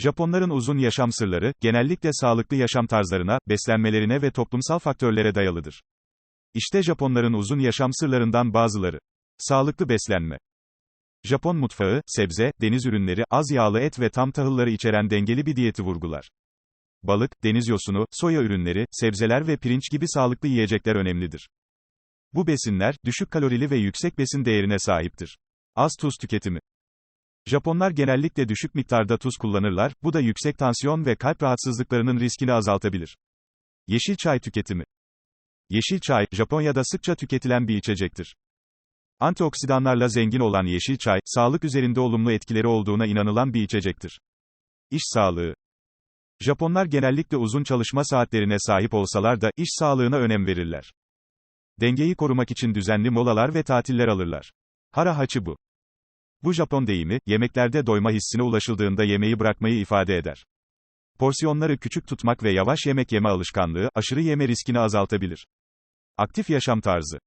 Japonların uzun yaşam sırları, genellikle sağlıklı yaşam tarzlarına, beslenmelerine ve toplumsal faktörlere dayalıdır. İşte Japonların uzun yaşam sırlarından bazıları. Sağlıklı beslenme. Japon mutfağı, sebze, deniz ürünleri, az yağlı et ve tam tahılları içeren dengeli bir diyeti vurgular. Balık, deniz yosunu, soya ürünleri, sebzeler ve pirinç gibi sağlıklı yiyecekler önemlidir. Bu besinler, düşük kalorili ve yüksek besin değerine sahiptir. Az tuz tüketimi. Japonlar genellikle düşük miktarda tuz kullanırlar, bu da yüksek tansiyon ve kalp rahatsızlıklarının riskini azaltabilir. Yeşil çay tüketimi. Yeşil çay, Japonya'da sıkça tüketilen bir içecektir. Antioksidanlarla zengin olan yeşil çay, sağlık üzerinde olumlu etkileri olduğuna inanılan bir içecektir. İş sağlığı. Japonlar genellikle uzun çalışma saatlerine sahip olsalar da, iş sağlığına önem verirler. Dengeyi korumak için düzenli molalar ve tatiller alırlar. Hara hachi bu. Bu Japon deyimi, yemeklerde doyma hissine ulaşıldığında yemeği bırakmayı ifade eder. Porsiyonları küçük tutmak ve yavaş yemek yeme alışkanlığı, aşırı yeme riskini azaltabilir. Aktif yaşam tarzı.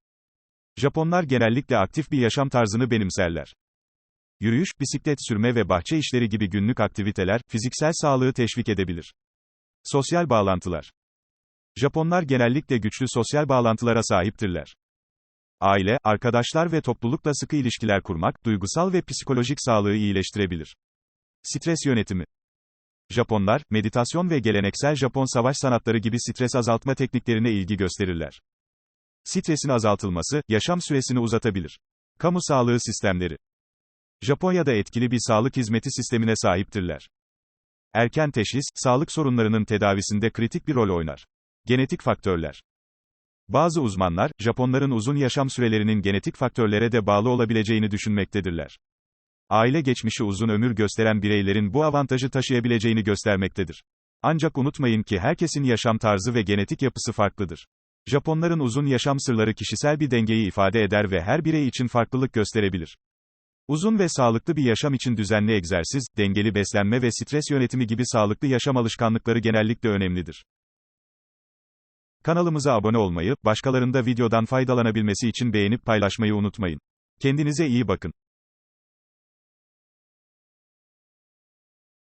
Japonlar genellikle aktif bir yaşam tarzını benimserler. Yürüyüş, bisiklet sürme ve bahçe işleri gibi günlük aktiviteler, fiziksel sağlığı teşvik edebilir. Sosyal bağlantılar. Japonlar genellikle güçlü sosyal bağlantılara sahiptirler. Aile, arkadaşlar ve toplulukla sıkı ilişkiler kurmak, duygusal ve psikolojik sağlığı iyileştirebilir. Stres yönetimi. Japonlar, meditasyon ve geleneksel Japon savaş sanatları gibi stres azaltma tekniklerine ilgi gösterirler. Stresin azaltılması, yaşam süresini uzatabilir. Kamu sağlığı sistemleri. Japonya'da etkili bir sağlık hizmeti sistemine sahiptirler. Erken teşhis, sağlık sorunlarının tedavisinde kritik bir rol oynar. Genetik faktörler. Bazı uzmanlar, Japonların uzun yaşam sürelerinin genetik faktörlere de bağlı olabileceğini düşünmektedirler. Aile geçmişi uzun ömür gösteren bireylerin bu avantajı taşıyabileceğini göstermektedir. Ancak unutmayın ki herkesin yaşam tarzı ve genetik yapısı farklıdır. Japonların uzun yaşam sırları kişisel bir dengeyi ifade eder ve her birey için farklılık gösterebilir. Uzun ve sağlıklı bir yaşam için düzenli egzersiz, dengeli beslenme ve stres yönetimi gibi sağlıklı yaşam alışkanlıkları genellikle önemlidir. Kanalımıza abone olmayı, başkalarında videodan faydalanabilmesi için beğenip paylaşmayı unutmayın. Kendinize iyi bakın.